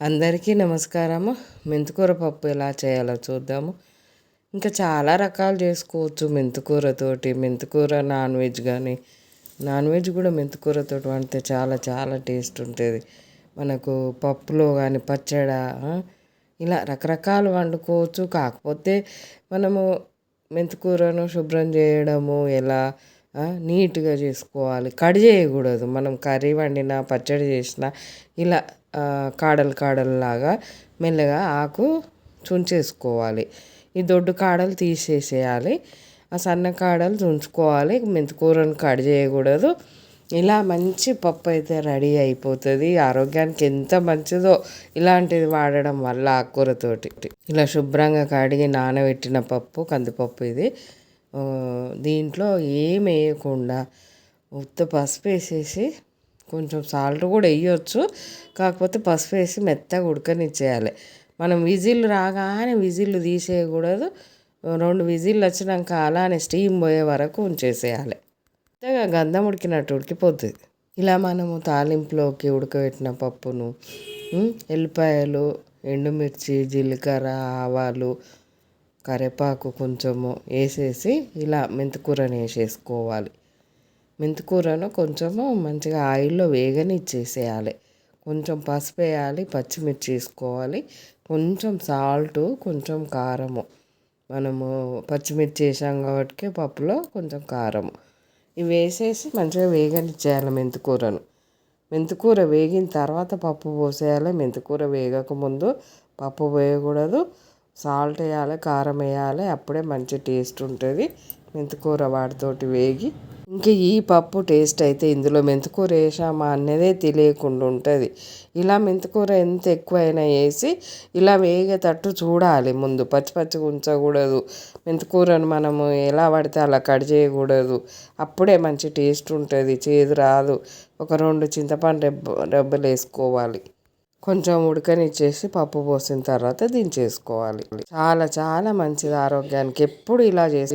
అందరికీ నమస్కారము. మెంతికూర పప్పు ఎలా చేయాలో చూద్దాము. ఇంకా చాలా రకాలు చేసుకోవచ్చు మెంతికూరతోటి. మెంతికూర నాన్ వెజ్ కానీ నాన్ వెజ్ కూడా మెంతికూరతో వండితే చాలా చాలా టేస్ట్ ఉంటుంది. మనకు పప్పులో కానీ పచ్చడ ఇలా రకరకాలు వండుకోవచ్చు. కాకపోతే మనము మెంతికూరను శుభ్రం చేయడము ఎలా నీట్గా చేసుకోవాలి. కడి చేయకూడదు. మనం కర్రీ వండినా పచ్చడి చేసినా ఇలా కాడలు కాడల్లాగా మెల్లగా ఆకు చుంచేసుకోవాలి. ఈ దొడ్డు కాడలు తీసేసేయాలి. ఆ సన్న కాడలు చుంచుకోవాలి. మెంతికూరను కట్ చేయకూడదు. ఇలా మంచి పప్పు అయితే రెడీ అయిపోతుంది. ఆరోగ్యానికి ఎంత మంచిదో ఇలాంటిది వాడడం వల్ల ఆకుకూరతోటి. ఇలా శుభ్రంగా కడిగి నానబెట్టిన పప్పు కందిపప్పు ఇది. దీంట్లో ఏం వేయకుండా ఉత్త పసుపు వేసేసి కొంచెం సాల్ట్ కూడా వేయొచ్చు. కాకపోతే పసుపు వేసి మెత్తగా ఉడకనిచ్చేయాలి. మనం విజిల్ రాగానే విజిల్ తీసేయకూడదు. రెండు విజిల్లు వచ్చినాక అలానే స్టీమ్ పోయే వరకు ఉంచేసేయాలి. మెత్తగా గంధం ఉడికినట్టు ఉడికిపోతుంది ఇలా మనము తాలింపులోకి ఉడకబెట్టిన పప్పును ఎల్లిపాయలు ఎండుమిర్చి జీలకర్ర ఆవాలు కరివేపాకు కొంచెము వేసేసి ఇలా మెంతికూరని వేసేసుకోవాలి. మెంతికూరను కొంచెము మంచిగా ఆయిల్లో వేగనిచ్చేసేయాలి. కొంచెం పసుపు వేయాలి పచ్చిమిర్చి వేసుకోవాలి కొంచెం సాల్టు కొంచెం కారము. మనము పచ్చిమిర్చి వేసాం కాబట్టి పప్పులో కొంచెం కారము. ఇవి వేసేసి మంచిగా వేగనిచ్చేయాలి మెంతికూరను. మెంతికూర వేగిన తర్వాత పప్పు పోసేయాలి. మెంతికూర వేగకముందు పప్పు వేయకూడదు. సాల్ట్ వేయాలి కారం వేయాలి అప్పుడే మంచి టేస్ట్ ఉంటుంది. మెంతికూర వాటితోటి వేగి. ఇంకా ఈ పప్పు టేస్ట్ అయితే ఇందులో మెంతికూర వేసామా అన్నదే తెలియకుండా ఉంటుంది. ఇలా మెంతికూర ఎంత ఎక్కువైనా వేసి ఇలా వేగేటట్టు చూడాలి ముందు. పచ్చి పచ్చిగా ఉంచకూడదు. మెంతికూరను మనము ఎలా పడితే అలా కట్ చేయకూడదు. అప్పుడే మంచి టేస్ట్ ఉంటుంది. చేదు రాదు. ఒక రెండు చింతపండు రెబ్బ రెబ్బలు వేసుకోవాలి. కొంచెం ఉడకనిచ్చేసి పప్పు పోసిన తర్వాత దించేసుకోవాలి. చాలా చాలా మంచిది ఆరోగ్యానికి. ఎప్పుడు ఇలా చేసి